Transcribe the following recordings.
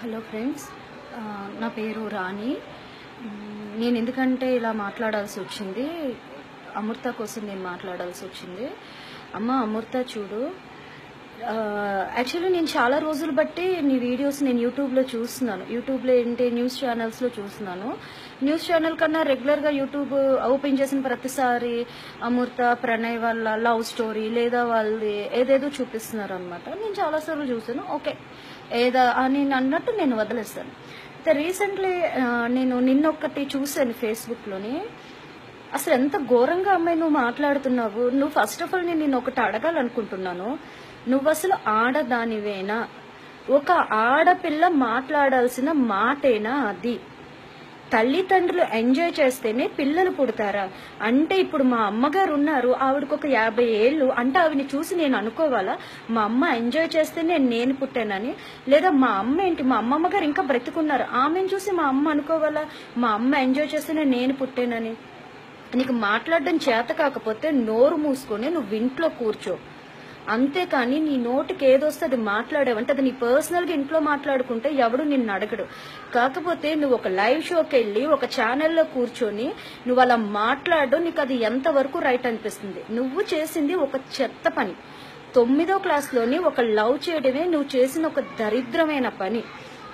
Hello friends నా పేరు రాణి. నేను ఎందుకంటే ఇలా మాట్లాడాల్సి వచ్చింది అమృత కోసం నేను మాట్లాడాల్సి వచ్చింది. అమ్మ అమృత చూడు. యాక్చువల్లీ నేను చాలా రోజులు బట్టి నీ వీడియోస్ నేను యూట్యూబ్లో చూస్తున్నాను. యూట్యూబ్లో ఏంటి న్యూస్ ఛానల్స్లో చూస్తున్నాను. న్యూస్ ఛానల్ కన్నా రెగ్యులర్గా యూట్యూబ్ ఓపెన్ చేసిన ప్రతిసారి అమృత ప్రణయ్ వాళ్ళ లవ్ స్టోరీ లేదా వాళ్ళది ఏదేదో చూపిస్తున్నారు అనమాట నేను చాలాసార్లు చూసాను ఓకే. ఏదా అని అన్నట్టు నేను వదిలేస్తాను అయితే రీసెంట్లీ నేను నిన్నొక్కటి చూశాను ఫేస్బుక్లోని అసలు ఎంత ఘోరంగా అమ్మాయి నువ్వు మాట్లాడుతున్నావు. నువ్వు ఫస్ట్ ఆఫ్ ఆల్ నేను నిన్ను ఒకటి అడగాలనుకుంటున్నాను. నువ్వు అసలు ఆడదానివేనా? ఒక ఆడపిల్ల మాట్లాడాల్సిన మాటేనా అది? తల్లిదండ్రులు ఎంజాయ్ చేస్తేనే పిల్లలు పుడతారా? అంటే ఇప్పుడు మా అమ్మగారు ఉన్నారు ఆవిడకు ఒక యాభై ఏళ్ళు. అంటే ఆవిడని చూసి నేను అనుకోవాలా? మా అమ్మ ఎంజాయ్ చేస్తేనే నేను పుట్టానని? లేదా మా అమ్మ ఏంటి? మా అమ్మమ్మ గారు ఇంకా బ్రతికున్నారు. ఆమెను చూసి మా అమ్మ అనుకోవాలా? మా అమ్మ ఎంజాయ్ చేస్తేనే నేను పుట్టానని? నీకు మాట్లాడడం చేత కాకపోతే నోరు మూసుకొని నువ్వు ఇంట్లో కూర్చో. అంతేకాని నీ నోటికి ఏదొస్తే అది మాట్లాడేవంటే అది నీ పర్సనల్గా ఇంట్లో మాట్లాడుకుంటే ఎవడు నిన్ను అడగడు. కాకపోతే నువ్వు ఒక లైవ్ షోకి వెళ్ళి ఒక ఛానల్లో కూర్చొని నువ్వు అలా మాట్లాడడం నీకు అది ఎంతవరకు రైట్ అనిపిస్తుంది? నువ్వు చేసింది ఒక చెత్త పని. తొమ్మిదో క్లాస్లోని ఒక లవ్ చేయడమే నువ్వు చేసిన ఒక దరిద్రమైన పని.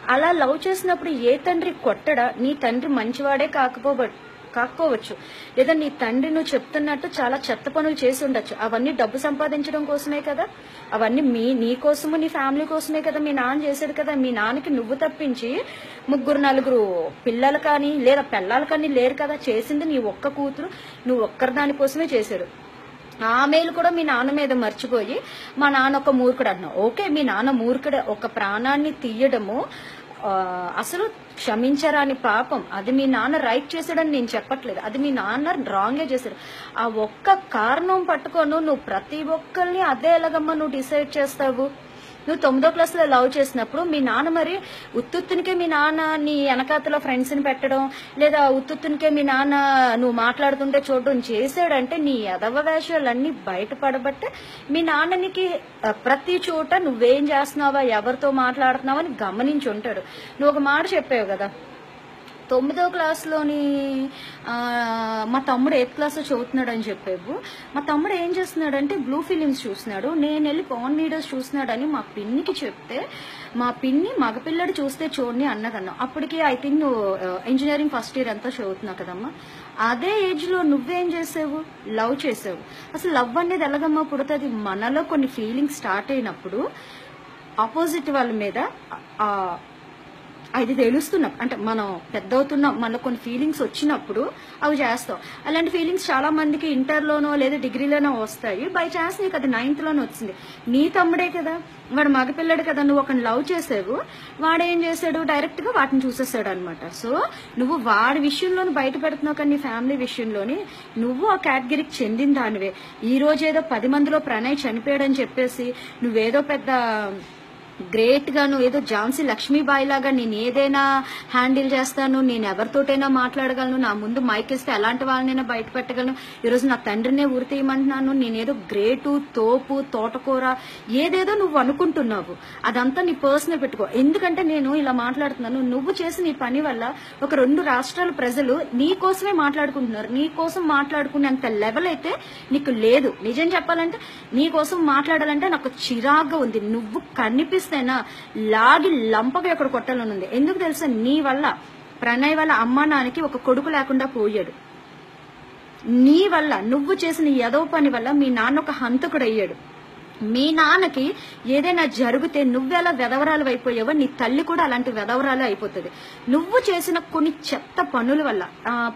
అలా లవ్ చేసినప్పుడు ఏ తండ్రి కొట్టడా? నీ తండ్రి మంచివాడే కాకపోవ కాకపోవచ్చు లేదా నీ తండ్రి నువ్వు చెప్తున్నట్టు చాలా చెత్త పనులు చేసి ఉండొచ్చు. అవన్నీ డబ్బు సంపాదించడం కోసమే కదా. అవన్నీ మీ నీ కోసము నీ ఫ్యామిలీ కోసమే కదా. మీ నాన్న చేసేది కదా. మీ నాన్నకి నువ్వు తప్పించి ముగ్గురు నలుగురు పిల్లలు కానీ లేదా పిల్లలు కానీ లేరు కదా. చేసింది నీ ఒక్క కూతురు నువ్వు ఒక్కరి దాని కోసమే చేశారు. ఆమెలు కూడా మీ నాన్న మీద మర్చిపోయి మా నాన్న ఒక మూర్ఖుడు అన్నావు ఓకే మీ నాన్న మూర్ఖుడు. ఒక ప్రాణాన్ని తీయడము అసలు క్షమించరాని పాపం. అది మీ నాన్న రైట్ చేశాడని నేను చెప్పట్లేదు. అది మీ నాన్న రాంగే చేశాడు. ఆ ఒక్క కారణం పట్టుకోను నువ్వు ప్రతి ఒక్కరిని అదే ఎలాగమ్మా నువ్వు డిసైడ్ చేస్తావు? నువ్వు తొమ్మిదో క్లాస్లో లవ్ చేసినప్పుడు మీ నాన్న మరి ఉత్తుత్తునికే మీ నాన్న నీ వెనకాతలో ఫ్రెండ్స్ని పెట్టడం లేదా ఉత్తుత్తునికే మీ నాన్న నువ్వు మాట్లాడుతుంటే చూడడం చేసాడంటే నీ ఎదవ వేషాలన్నీ బయటపడబట్టే మీ నాన్ననికి ప్రతి చోట నువ్వేం చేస్తున్నావా ఎవరితో మాట్లాడుతున్నావా అని గమనించి ఉంటాడు. నువ్వు ఒక మాట చెప్పావు కదా తొమ్మిదో క్లాస్లోని మా తమ్ముడు ఎయిత్ క్లాస్లో చదువుతున్నాడు అని చెప్పేవు. మా తమ్ముడు ఏం చేస్తున్నాడంటే బ్లూ ఫిలిమ్స్ చూస్తున్నాడు. నేను వెళ్ళి పవన్ వీడియోస్ చూస్తున్నాడని మా పిన్నికి చెప్తే మా పిన్ని మగపిల్లడు చూస్తే చూడని అన్నదన్నా అప్పటికి ఐ థింక్ నువ్వు ఇంజనీరింగ్ ఫస్ట్ ఇయర్ అంతా చదువుతున్నావు కదమ్మా. అదే ఏజ్లో నువ్వేం చేసావు? లవ్ చేసావు. అసలు లవ్ అనేది ఎలాగమ్మా పుడుతుంది? మనలో కొన్ని ఫీలింగ్స్ స్టార్ట్ అయినప్పుడు ఆపోజిట్ వాళ్ళ మీద అది తెలుస్తున్నాం. అంటే మనం పెద్ద అవుతున్నాం మనకు కొన్ని ఫీలింగ్స్ వచ్చినప్పుడు అవి చేస్తాం. అలాంటి ఫీలింగ్స్ చాలా మందికి ఇంటర్లోనో లేదా డిగ్రీలోనో వస్తాయి. బై ఛాన్స్ నీకు అది నైన్త్లోనే వచ్చింది. నీ తమ్ముడే కదా వాడు మగపిల్లడు కదా నువ్వు ఒకరిని లవ్ చేసావు. వాడు ఏం చేశాడు? డైరెక్ట్గా వాటిని చూసేసాడు అనమాట సో నువ్వు వాడి విషయంలోని బయట పెడుతున్నావు కానీ నీ ఫ్యామిలీ విషయంలోని నువ్వు ఆ కేటగిరీకి చెందిన దానివే. ఈ రోజు ఏదో పది మందిలో ప్రణయ్ చనిపోయాడని చెప్పేసి నువ్వేదో పెద్ద గ్రేట్ నువ్వు ఏదో ఝాన్సీ లక్ష్మీబాయి లాగా నేను ఏదైనా హ్యాండిల్ చేస్తాను నేను ఎవరితోటైనా మాట్లాడగలను నా ముందు మైక్ ఇస్తే ఎలాంటి వాళ్ళనైనా బయట పెట్టగలను ఈరోజు నా తండ్రినే ఊరి తీయమంటున్నాను నేనేదో గ్రేటు తోపు తోటకూర ఏదేదో నువ్వు అనుకుంటున్నావు. అదంతా నీ పర్సనల్ పెట్టుకో. ఎందుకంటే నేను ఇలా మాట్లాడుతున్నాను నువ్వు చేసిన ఈ పని వల్ల ఒక రెండు రాష్ట్రాల ప్రజలు నీ కోసమే మాట్లాడుకుంటున్నారు. నీ కోసం మాట్లాడుకునేంత లెవెల్ అయితే నీకు లేదు. నిజం చెప్పాలంటే నీ కోసం మాట్లాడాలంటే నాకు చిరాగ్గా ఉంది. నువ్వు కనిపిస్తేనా లాగి లంపగా ఎక్కడ కొట్టాలని ఉంది ఎందుకు తెలుసా? నీ వల్ల. ప్రణయ్ వల్ల అమ్మా నాన్నకి ఒక కొడుకు లేకుండా పోయాడు. నీ వల్ల. నువ్వు చేసిన ఎదవ పని వల్ల మీ నాన్న ఒక హంతకుడు అయ్యాడు మీ నాన్నకి ఏదైనా జరిగితే నువ్వెలా వెధవరాలు అయిపోయావో నీ తల్లి కూడా అలాంటి వెధవరాలు అయిపోతుంది. నువ్వు చేసిన కొన్ని చెత్త పనుల వల్ల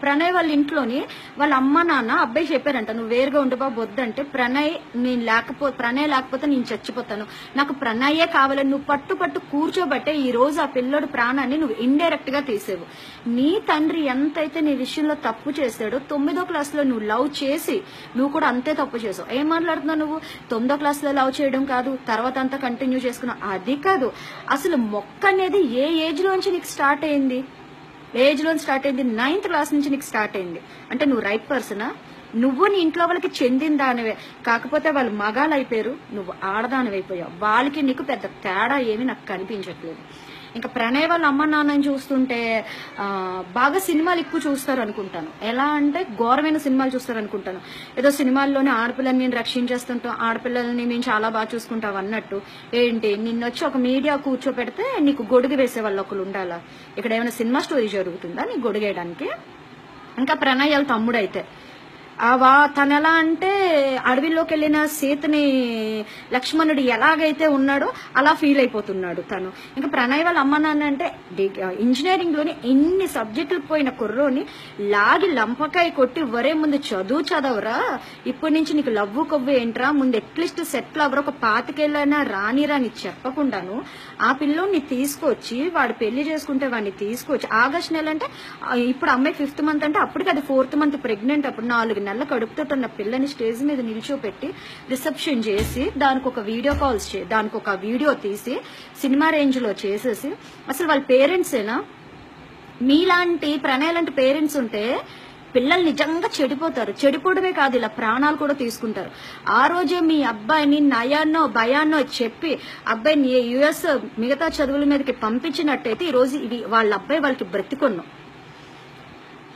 ప్రణయ్ వాళ్ళ ఇంట్లోని వాళ్ళ అమ్మ నాన్న అబ్బాయి చెప్పారంట నువ్వు వేరుగా ఉండబా వద్దంటే ప్రణయ్ నేను లేకపో ప్రణయ్ లేకపోతే నేను చచ్చిపోతాను. నాకు ప్రణయే కావాలని నువ్వు పట్టు పట్టు కూర్చోబట్టే ఈ రోజు ఆ పిల్లడు ప్రాణాన్ని నువ్వు ఇండైరెక్ట్గా తీసేవు. నీ తండ్రి ఎంతైతే నీ విషయంలో తప్పు చేశాడో తొమ్మిదో క్లాస్లో నువ్వు లవ్ చేసి నువ్వు కూడా అంతే తప్పు చేసావు. ఏం మాట్లాడుతున్నావు నువ్వు? తొమ్మిదో క్లాస్లో లవ్ చేయడం కాదు తర్వాత అంతా కంటిన్యూ చేసుకున్నావు అది కాదు. అసలు మొక్క అనేది ఏ ఏజ్ లోంచి నీకు స్టార్ట్ అయింది? ఏజ్లో ఏజ్ స్టార్ట్ అయింది నైన్త్ క్లాస్ నుంచి నీకు స్టార్ట్ అయింది. అంటే నువ్వు రైట్ పర్సనా నువ్వు నీ ఇంట్లో వాళ్ళకి చెందిన దానివే. కాకపోతే వాళ్ళు మగాళ్ళు అయిపోయారు నువ్వు ఆడదానివైపోయావు. వాళ్ళకి నీకు పెద్ద తేడా ఏమీ నాకు కనిపించట్లేదు. ఇంకా ప్రణయ్ వాళ్ళ అమ్మ నాన్నని చూస్తుంటే బాగా సినిమాలు ఎక్కువ చూస్తారు అనుకుంటాను ఎలా అంటే ఘోరమైన సినిమాలు చూస్తారు అనుకుంటాను ఏదో సినిమాల్లోనే ఆడపిల్లని నేను రక్షించేస్తుంటాం ఆడపిల్లల్ని మేము చాలా బాగా చూసుకుంటాం అన్నట్టు. ఏంటి? నిన్నొచ్చి ఒక మీడియా కూర్చోపెడితే నీకు గొడుగు వేసే వాళ్ళు ఒకరు ఉండాలా? ఇక్కడ ఏమైనా సినిమా స్టోరీ జరుగుతుందా నీకు గొడుగేయడానికి? ఇంకా ప్రణయ్ వాళ్ళ తమ్ముడు అయితే వా తను ఎలా అంటే అడవిలోకి వెళ్ళిన సీతని లక్ష్మణుడు ఎలాగైతే ఉన్నాడో అలా ఫీల్ అయిపోతున్నాడు తను. ఇంకా ప్రణయ్ వాళ్ళ అమ్మ నాన్న అంటే ఇంజనీరింగ్లోని ఎన్ని సబ్జెక్టులు పోయిన కుర్రోని లాగి లంపకాయ కొట్టి వరే ముందు చదువు చదవరా? ఇప్పటి నుంచి నీకు లవ్వు కొవ్వు ఏంట్రా? ముందు అట్లీస్ట్ సెటిల్ అవ్వరు? ఒక పాతికేళ్ళైనా రానిరా నీకు చెప్పకుండాను ఆ పిల్లోని తీసుకొచ్చి వాడు పెళ్ళి చేసుకుంటే వాడిని తీసుకొచ్చి ఆగస్ట్ నెల అంటే ఇప్పుడు అమ్మాయి ఫిఫ్త్ మంత్ అంటే అప్పటికి అది ఫోర్త్ మంత్ ప్రెగ్నెంట్ అప్పుడు నాలుగు నెలల కడుపుతో ఉన్న పిల్లని స్టేజ్ మీద నిల్చోపెట్టి రిసెప్షన్ చేసి దానికి ఒక వీడియో కాల్స్ చే దానికి ఒక వీడియో తీసి సినిమా రేంజ్లో చేసేసి అసలు వాళ్ళ పేరెంట్సేనా? మీలాంటి ప్రణయ్ లాంటి పేరెంట్స్ ఉంటే పిల్లలు నిజంగా చెడిపోతారు. చెడిపోవడమే కాదు ఇలా ప్రాణాలు కూడా తీసుకుంటారు. ఆ రోజే మీ అబ్బాయిని నయాన్నో భయాన్నో చెప్పి అబ్బాయిని యుఎస్ మిగతా చదువుల మీదకి పంపించినట్టయితే ఈ రోజు ఇవి వాళ్ళ అబ్బాయి వాళ్ళకి బ్రతికొన్నాం.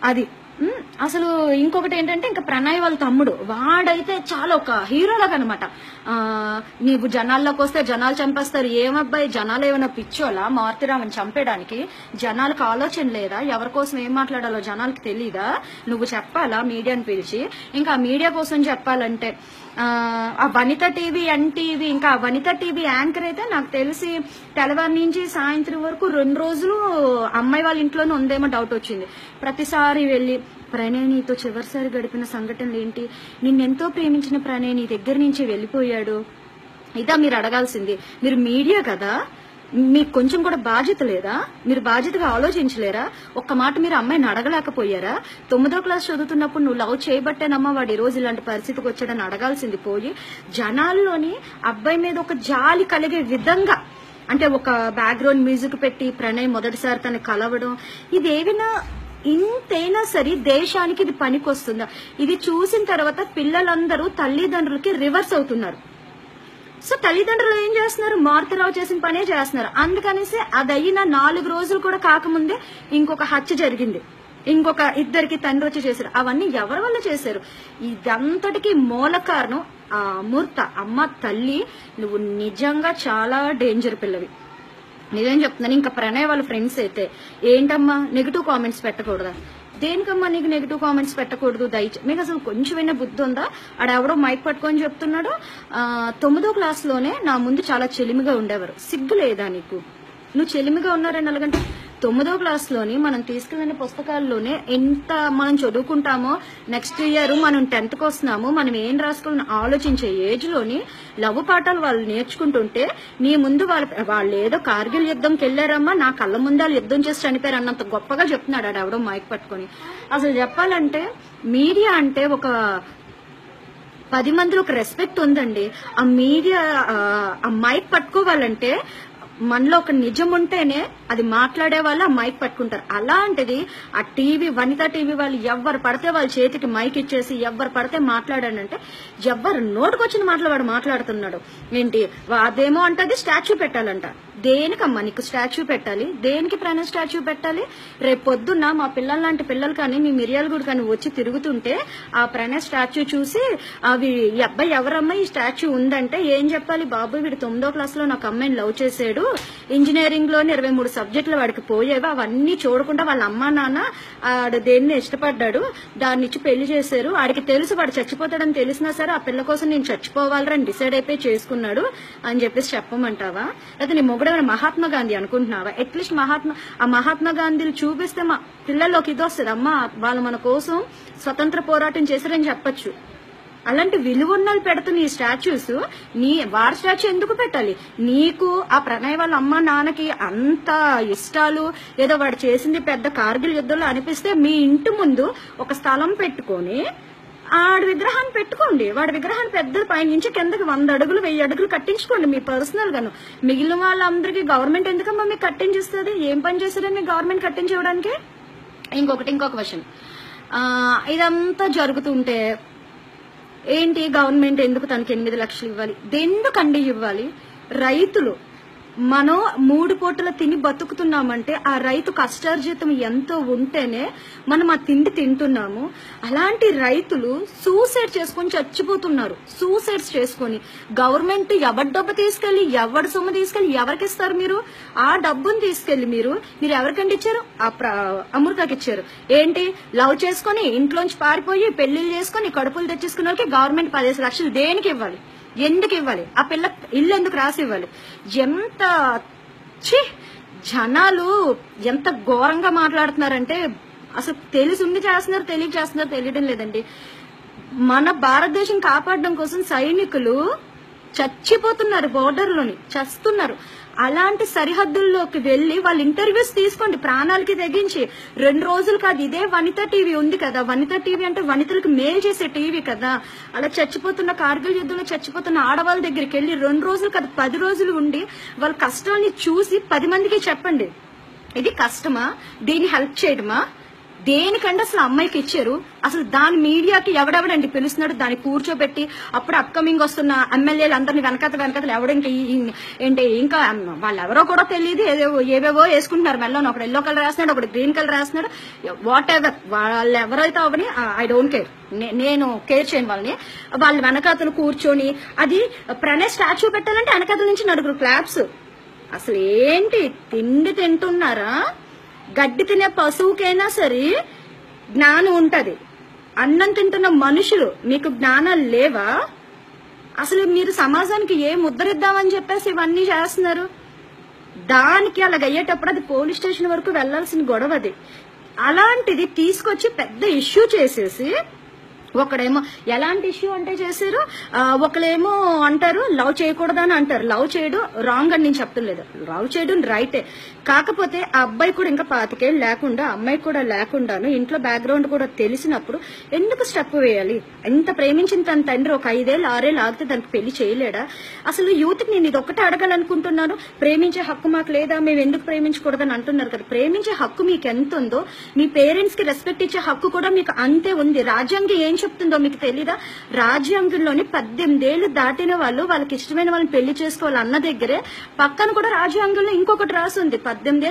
అది. అసలు ఇంకొకటి ఏంటంటే ఇంకా ప్రణయ్ వాళ్ళ తమ్ముడు వాడైతే చాలా ఒక హీరోలాగా అనమాట నీవు జనాల్లోకి వస్తే జనాలు చంపేస్తారు. ఏమబ్బాయి జనాలు ఏమైనా పిచ్చోలా? మారుతిరామని చంపేయడానికి జనాలకు ఆలోచన లేదా? ఎవరి కోసం ఏం మాట్లాడాలో జనాలకు తెలీదా? నువ్వు చెప్పాలా మీడియాని పిలిచి? ఇంకా మీడియా కోసం చెప్పాలంటే ఆ, వనిత టీవీ ఎన్టీవీ ఇంకా ఆ వనిత టీవీ యాంకర్ అయితే నాకు తెలిసి తెల్లవారి నుంచి సాయంత్రం వరకు రెండు రోజులు అమ్మాయి వాళ్ళ ఇంట్లోనే ఉందేమో డౌట్ వచ్చింది. ప్రతిసారి వెళ్ళి ప్రణయ్ నీతో చివరిసారి గడిపిన సంఘటనలు ఏంటి? నిన్నెంతో ప్రేమించిన ప్రణయ్ నీ దగ్గర నుంచి వెళ్ళిపోయాడు. ఇదా మీరు అడగాల్సింది. మీరు మీడియా కదా. మీకు కొంచెం కూడా బాధ్యత లేదా? మీరు బాధ్యతగా ఆలోచించలేరా? ఒక్క మాట మీరు అమ్మాయిని అడగలేకపోయారా? తొమ్మిదో క్లాస్ చదువుతున్నప్పుడు నువ్వు లవ్ చేయబట్టేనమ్మా వాడు ఈ రోజు ఇలాంటి పరిస్థితికి వచ్చాడని అడగాల్సింది పోయి జనాల్లోని అబ్బాయి మీద ఒక జాలి కలిగే విధంగా అంటే ఒక బ్యాక్గ్రౌండ్ మ్యూజిక్ పెట్టి ప్రణయ్ మొదటిసారి తను కలవడం ఇదేవినా ఇంతైనా సరే దేశానికి ఇది పనికొస్తుందా? ఇది చూసిన తర్వాత పిల్లలందరూ తల్లిదండ్రులకి రివర్స్ అవుతున్నారు. సో తల్లిదండ్రులు ఏం చేస్తున్నారు? మారుతరావు చేసిన పనే చేస్తున్నారు. అందుకనేసి అది అయిన నాలుగు రోజులు కూడా కాకముందే ఇంకొక హత్య జరిగింది. ఇంకొక ఇద్దరికి తండ్రి వచ్చి చేశారు. అవన్నీ ఎవరి వల్ల చేశారు? ఇదంతటికి మూల కారణం ఆ అమూర్త అమ్మ తల్లి నువ్వు నిజంగా చాలా డేంజర్ పిల్లవి. నిజం చెప్తున్నాను. ఇంకా ప్రణయ్ వాళ్ళ ఫ్రెండ్స్ అయితే ఏంటమ్మా? Negative comments పెట్టకూడదా? దేనికమ్మా నీకు నెగిటివ్ కామెంట్స్ పెట్టకూడదు? దయచే. మీకు అసలు కొంచెమైనా బుద్ధి ఉందా? ఆడెవడో మైక్ పట్టుకొని చెప్తున్నాడు. తొమ్మిదో క్లాస్లోనే నా ముందు చాలా చెలిమిగా ఉండేవారు. సిగ్గు లేదా నీకు? నువ్వు చెలిమిగా ఉన్నారని అలాగంటే తొమ్మిదో క్లాస్లోని మనం తీసుకెళ్ళిన పుస్తకాల్లోనే ఎంత మనం చదువుకుంటామో నెక్స్ట్ ఇయర్ మనం టెన్త్కి వస్తున్నాము మనం ఏం రాసుకోవాలని ఆలోచించే ఏజ్లోని లవ్ పాఠాలు వాళ్ళు నేర్చుకుంటుంటే నీ ముందు వాళ్ళ వాళ్ళు ఏదో కార్గిల్ యుద్ధంకి వెళ్ళారమ్మా నా కళ్ళ ముందు వాళ్ళు యుద్ధం చేసి చనిపోయారు అన్నంత గొప్పగా చెప్తున్నాడు ఆడ ఎవడో మైక్ పట్టుకొని. అసలు చెప్పాలంటే మీడియా అంటే ఒక పది మందిలో ఒక రెస్పెక్ట్ ఉందండి. ఆ మీడియా ఆ మైక్ పట్టుకోవాలంటే మనలో ఒక నిజం ఉంటేనే అది మాట్లాడే వాళ్ళు ఆ మైక్ పట్టుకుంటారు. అలాంటిది ఆ టీవీ వనిత టీవీ వాళ్ళు ఎవరు పడితే వాళ్ళ చేతికి మైక్ ఇచ్చేసి ఎవరు పడితే మాట్లాడానంటే ఎవరు నోటుకొచ్చిన మాటలు వాడు మాట్లాడుతున్నాడు. ఏంటి? అదేమో అంటే స్టాచ్యూ పెట్టాలంట. దేనికమ్మా నీకు స్టాచ్యూ పెట్టాలి? దేనికి ప్రాణ స్టాచ్యూ పెట్టాలి? రేపు పొద్దున్న మా పిల్లల లాంటి పిల్లలు కానీ మీ మిరియాలగూడ కానీ వచ్చి తిరుగుతుంటే ఆ ప్రణయ్ స్టాచ్యూ చూసి అవి అబ్బాయి ఎవరమ్మా ఈ స్టాచ్యూ ఉందంటే ఏం చెప్పాలి? బాబు వీడు తొమ్మిదో క్లాస్లో నాకు అమ్మాయిని లవ్ చేసాడు ఇంజనీరింగ్లోని ఇరవై మూడు సబ్జెక్టులు వాడికి పోయేవి? అవన్నీ చూడకుండా వాళ్ళ అమ్మా నాన్న ఆడు దేన్ని ఇష్టపడ్డాడు దాన్ని ఇచ్చి పెళ్ళి చేశారు. ఆడికి తెలుసు వాడు చచ్చిపోతాడని తెలిసినా సరే ఆ పిల్ల కోసం నేను చచ్చిపోవాలని డిసైడ్ అయిపోయి చేసుకున్నాడు అని చెప్పేసి చెప్పమంటావా? అయితే నీ మొగుడైన మహాత్మా గాంధీ అనుకుంటున్నావా? అట్లీస్ట్ మహాత్మా ఆ మహాత్మా గాంధీని చూపిస్తే మా పిల్లల్లోకి ఇది వస్తుంది. అమ్మా వాళ్ళు మన కోసం స్వతంత్ర పోరాటం చేశారని చెప్పొచ్చు. అలాంటి విలువన్న పెడుతున్న ఈ స్టాచ్యూస్ నీ వారి స్టాచ్యూ ఎందుకు పెట్టాలి? నీకు ఆ ప్రణయ్ వాళ్ళ అమ్మ నాన్నకి అంత ఇష్టాలు ఏదో వాడు చేసింది పెద్ద కార్గిల్ యుద్ధంలో అనిపిస్తే మీ ఇంటి ముందు ఒక స్థలం పెట్టుకొని ఆడ విగ్రహాన్ని పెట్టుకోండి. వాడి విగ్రహాన్ని పెద్ద పైనుంచి కిందకి వంద అడుగులు వెయ్యి అడుగులు కట్టించుకోండి మీ పర్సనల్ గాను. మిగిలిన వాళ్ళందరికీ గవర్నమెంట్ ఎందుకమ్మా మీకు కట్టించిస్తుంది? ఏం పని చేస్తారని గవర్నమెంట్ కట్టించివ్వడానికి? ఇంకొకటి ఇంకొక క్వశ్చన్. ఇదంతా జరుగుతుంటే ఏంటి గవర్నమెంట్ ఎందుకు తనకి ఎనిమిది లక్షలు ఇవ్వాలి? ఎందుకండి ఇవ్వాలి? రైతులు మనం మూడు పూటలు తిని బతుకుతున్నామంటే ఆ రైతు కష్టార్జితం ఎంతో ఉంటేనే మనం ఆ తిండి తింటున్నాము. అలాంటి రైతులు సూసైడ్ చేసుకొని చచ్చిపోతున్నారు. సూసైడ్స్ చేసుకొని గవర్నమెంట్ ఎవరి డబ్బు తీసుకెళ్ళి ఎవరి సొమ్ము తీసుకెళ్ళి ఎవరికి ఇస్తారు మీరు? ఆ డబ్బుని తీసుకెళ్ళి మీరు మీరు ఎవరికండి ఇచ్చారు? ఆ ప్ర- అమృతకి ఇచ్చారు. ఏంటి? లవ్ చేసుకొని ఇంట్లోంచి పారిపోయి పెళ్ళిళ్ళు చేసుకొని కడుపులు తెచ్చేసుకున్న వాళ్ళకి గవర్నమెంట్ పదిహేను లక్షలు దేనికి ఇవ్వాలి? ఎందుకు ఇవ్వాలి? ఆ పిల్ల ఇల్లు ఎందుకు రాసి ఇవ్వాలి? ఎంత ఛీ! జనాలు ఎంత ఘోరంగా మాట్లాడుతున్నారంటే అసలు తెలిసి ఉండి చేస్తున్నారు తెలియక చేస్తున్నారు తెలియడం లేదండి. మన భారతదేశం కాపాడడం కోసం సైనికులు చచ్చిపోతున్నారు బోర్డర్లోని చస్తున్నారు. అలాంటి సరిహద్దుల్లోకి వెళ్ళి వాళ్ళు ఇంటర్వ్యూస్ తీసుకోండి ప్రాణాలకి తెగించి. రెండు రోజులు కాదు ఇదే వనిత టీవీ ఉంది కదా. వనిత టీవీ అంటే వనితలకు మేలు చేసే టీవీ కదా. అలా చచ్చిపోతున్న కార్గిల్ యుద్ధంలో చచ్చిపోతున్న ఆడవాళ్ళ దగ్గరికి వెళ్ళి రెండు రోజులు కాదు పది రోజులు ఉండి వాళ్ళ కష్టాన్ని చూసి పది మందికి చెప్పండి. ఇది కష్టమా? దీన్ని హెల్ప్ చేయడమా? దేనికంటే అసలు అమ్మాయికి ఇచ్చారు? అసలు దాని మీడియాకి ఎవడెవడండి పిలుస్తున్నాడు? దాన్ని కూర్చోబెట్టి అప్పుడు అప్కమింగ్ వస్తున్న ఎమ్మెల్యేలు అందరినీ వెనకత వెనకతలు ఎవడు ఇంకా ఏంటి ఇంకా వాళ్ళు ఎవరో కూడా తెలియదు ఏదేవో ఏవేవో వేసుకుంటున్నారు మెల్లోని. ఒకడు ఎల్లో కలర్ రాస్తున్నాడు ఒకటి గ్రీన్ కలర్ రాస్తున్నాడు వాట్ ఎవర్ వాళ్ళు ఎవరైతే అవని ఐ డోంట్ కేర్ నేను కేర్ చేయను వాళ్ళని. వాళ్ళ వెనకాతలు కూర్చొని అది ప్రణయ్ స్టాచ్యూ పెట్టాలంటే వెనకాతల నుంచి నలుగురు క్లాప్స్ అసలు ఏంటి తిండి తింటున్నారా? గడ్డి తినే పశువుకైనా సరే జ్ఞానం ఉంటది. అన్నం తింటున్న మనుషులు మీకు జ్ఞానాలు లేవా? అసలు మీరు సమాజానికి ఏ ముద్రిద్దామని చెప్పేసి ఇవన్నీ చేస్తున్నారు? దానికి అలాగ అయ్యేటప్పుడు అది పోలీస్ స్టేషన్ వరకు వెళ్ళాల్సిన గొడవ అది అలాంటిది తీసుకొచ్చి పెద్ద ఇష్యూ చేసేసి ఒకడేమో ఎలాంటి ఇష్యూ అంటే చేశారు? ఒకళ్ళేమో అంటారు లవ్ చేయకూడదని అంటారు. లవ్ చేయడం రాంగ్ అని నేను చెప్తలేదు లవ్ చేయడం రైటే కాకపోతే ఆ అబ్బాయి కూడా ఇంకా పాతికేళ్ళు లేకుండా అమ్మాయి కూడా లేకుండాను ఇంట్లో బ్యాక్గ్రౌండ్ కూడా తెలిసినప్పుడు ఎందుకు స్టెప్ వేయాలి? ఎంత ప్రేమించిన తన తండ్రి ఒక ఐదేళ్ళు ఆరేళ్ళు ఆగితే దానికి పెళ్ళి చేయలేడా? అసలు యూత్కి నేను ఇది ఒక్కటే అడగాలనుకుంటున్నాను. ప్రేమించే హక్కు మాకు లేదా? మేము ఎందుకు ప్రేమించకూడదని అంటున్నారు కదా. ప్రేమించే హక్కు మీకు ఎంత ఉందో మీ పేరెంట్స్కి రెస్పెక్ట్ ఇచ్చే హక్కు కూడా మీకు అంతే ఉంది. రాజ్యాంగం ఏం చెప్తుందో మీకు తెలీదా? రాజ్యాంగంలోని పద్దెనిమిదేళ్ళు దాటిన వాళ్ళు వాళ్ళకి ఇష్టమైన వాళ్ళని పెళ్ళి చేసుకోవాలి అన్న దగ్గరే పక్కన కూడా రాజ్యాంగంలో ఇంకొకటి రాసి ఉంది.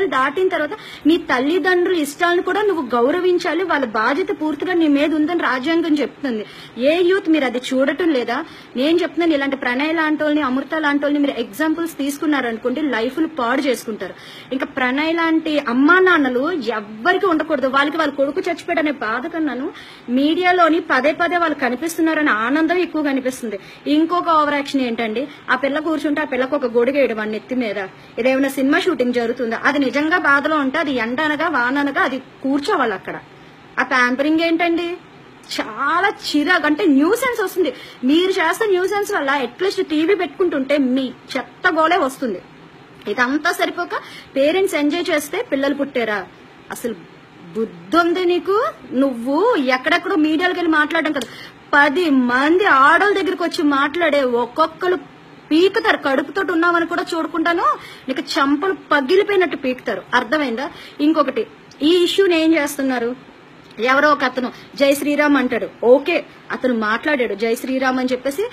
దాటిన తర్వాత నీ తల్లిదండ్రుల ఇష్టాలను కూడా నువ్వు గౌరవించాలి వాళ్ళ బాధ్యత పూర్తిగా నీ మీద ఉందని రాజ్యాంగం చెప్తుంది. ఏ యూత్ మీరు అది చూడటం లేదా? నేను చెప్తున్నాను ఇలాంటి ప్రణయ్ లాంటి వాళ్ళని అమృత లాంటి వాళ్ళని మీరు ఎగ్జాంపుల్స్ తీసుకున్నారనుకోండి లైఫ్లు పాడు చేసుకుంటారు. ఇంకా ప్రణయ్ లాంటి అమ్మా నాన్నలు ఎవ్వరికి ఉండకూడదు. వాళ్ళకి వాళ్ళ కొడుకు చచ్చిపోయాడనే బాధ కన్నాను. మీడియాలోని పదే పదే వాళ్ళు కనిపిస్తున్నారని ఆనందం ఎక్కువ కనిపిస్తుంది. ఇంకొక ఓవర్ యాక్షన్ ఏంటండి? ఆ పిల్ల కూర్చుంటే ఆ పిల్లకు ఒక గొడుగు వేయడం వాడి నెత్తి మీద. ఇదేమైనా సినిమా షూటింగ్ జరుగుతుందా? అది నిజంగా బాధలో ఉంటే అది ఎండ అనగా వాన అనగా అది కూర్చోవాలి అక్కడ. ఆ ప్యాంపరింగ్ ఏంటండి? చాలా చిరాగ్ అంటే న్యూసెన్స్ వస్తుంది. మీరు చేస్తే న్యూసెన్స్ వల్ల అట్లీస్ట్ టీవీ పెట్టుకుంటుంటే మీ చెత్త గోలే వస్తుంది. ఇదంతా సరిపోక పేరెంట్స్ ఎంజాయ్ చేస్తే పిల్లలు పుట్టారా? అసలు బుద్ధి ఉంది నీకు? నువ్వు ఎక్కడెక్కడో మీడియాలకు వెళ్ళి మాట్లాడడం కదా. పది మంది ఆడోళ్ళ దగ్గరికి వచ్చి మాట్లాడే ఒక్కొక్కరు పీకుతారు. కడుపుతో ఉన్నామని కూడా చూడకుండాను నీకు చంపలు పగిలిపోయినట్టు పీకుతారు. అర్థమైందా? ఇంకొకటి ఈ ఇష్యూని ఏం చేస్తున్నారు? ఎవరో ఒక అతను జై శ్రీరామ్ అంటాడు. ఓకే అతను మాట్లాడాడు. జై శ్రీరామ్ అని చెప్పేసి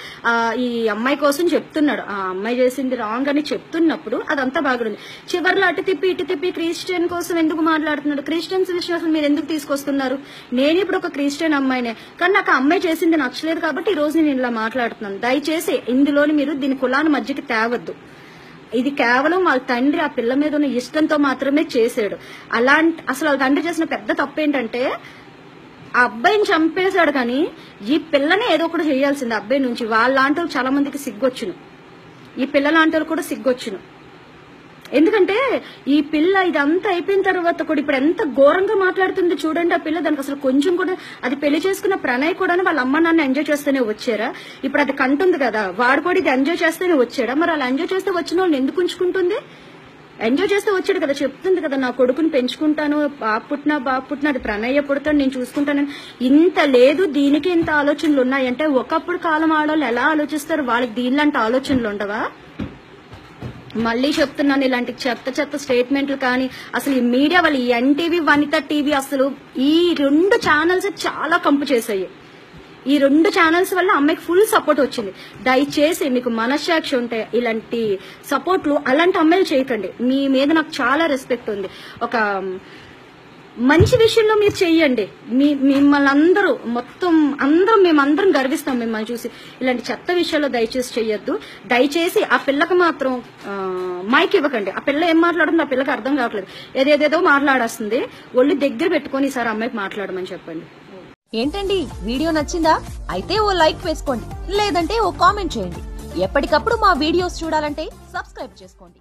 ఈ అమ్మాయి కోసం చెప్తున్నాడు. ఆ అమ్మాయి చేసింది రాంగ్ అని చెప్తున్నప్పుడు అదంతా బాగుంది. చివర్లో అటు తిప్పి ఇటు తిప్పి క్రిస్టియన్ కోసం ఎందుకు మాట్లాడుతున్నాడు? క్రిస్టియన్స్ విశ్వాసం మీరు ఎందుకు తీసుకొస్తున్నారు? నేను ఇప్పుడు ఒక క్రిస్టియన్ అమ్మాయినే. కానీ నాకు ఆ అమ్మాయి చేసింది నచ్చలేదు కాబట్టి ఈ రోజు నేను ఇలా మాట్లాడుతున్నాను. దయచేసి ఇందులోని మీరు దీని కులాన్ని మధ్యకి తేవద్దు. ఇది కేవలం వాళ్ళ తండ్రి ఆ పిల్ల మీద ఉన్న ఇష్టంతో మాత్రమే చేశాడు. అలాంటి అసలు వాళ్ళ తండ్రి చేసిన పెద్ద తప్పు ఏంటంటే ఆ అబ్బాయిని చంపేశాడు కానీ ఈ పిల్లని ఏదో ఒకటి చేయాల్సింది ఆ అబ్బాయి నుంచి. వాళ్ళ లాంటి చాలా మందికి సిగ్గొచ్చును. ఈ పిల్ల లాంటి కూడా సిగ్గొచ్చును. ఎందుకంటే ఈ పిల్ల ఇదంతా అయిపోయిన తర్వాత కూడా ఇప్పుడు ఎంత ఘోరంగా మాట్లాడుతుంది చూడండి ఆ పిల్ల. దానికి అసలు కొంచెం కూడా అది పెళ్ళి చేసుకున్న ప్రణయ్ కూడా వాళ్ళ అమ్మ నాన్న ఎంజాయ్ చేస్తూనే వచ్చారా? ఇప్పుడు అది కంటుంది కదా. వాడు కూడా ఇది ఎంజాయ్ చేస్తేనే వచ్చాడా? మరి అలా ఎంజాయ్ చేస్తే వచ్చిన వాళ్ళని ఎందుకు ఉంచుకుంటుంది? ఎంజాయ్ చేస్తే వచ్చాడు కదా. చెప్తుంది కదా నా కొడుకుని పెంచుకుంటాను. బాబు పుట్టినా బాబు పుట్టినా అది ప్రణయ్య పుడతాను నేను చూసుకుంటానని. ఇంత లేదు దీనికి ఇంత ఆలోచనలు ఉన్నాయంటే ఒకప్పుడు కాలం ఆడవాళ్ళు ఎలా ఆలోచిస్తారు? వాళ్ళకి దీనిలాంటి ఆలోచనలు ఉండవా? మళ్ళీ చెప్తున్నాను ఇలాంటి చెత్త చెత్త స్టేట్మెంట్లు కానీ అసలు ఈ మీడియా వాళ్ళు ఈ ఎన్టీవీ వనిత టీవీ అసలు ఈ రెండు ఛానల్స్ చాలా కంపు చేసాయి ఈ రెండు ఛానల్స్ వల్ల అమ్మాయికి ఫుల్ సపోర్ట్ వచ్చింది. దయచేసి మీకు మనస్సాక్షి ఉంటే ఇలాంటి సపోర్ట్లు అలాంటి అమ్మాయిలు చేయకండి. మీ మీద నాకు చాలా రెస్పెక్ట్ ఉంది. ఒక మంచి విషయంలో మీరు చెయ్యండి. మీ మిమ్మల్ని అందరూ మొత్తం అందరం మేమందరం గర్విస్తాం మిమ్మల్ని చూసి. ఇలాంటి చెత్త విషయాల్లో దయచేసి చెయ్యొద్దు. దయచేసి ఆ పిల్లకి మాత్రం ఆ, మైక్ ఇవ్వకండి. ఆ పిల్ల ఏం మాట్లాడుతుందో ఆ పిల్లకి అర్థం కావట్లేదు. ఏదేదేదో మాట్లాడేస్తుంది. ఒళ్ళు దగ్గర పెట్టుకొని ఈసారి అమ్మాయికి మాట్లాడమని చెప్పండి. ఏంటండి? వీడియో నచ్చిందా? అయితే ఓ లైక్ వేసుకోండి. లేదంటే ఓ కామెంట్ చేయండి. ఎప్పటికప్పుడు మా వీడియోస్ చూడాలంటే సబ్స్క్రైబ్ చేసుకోండి.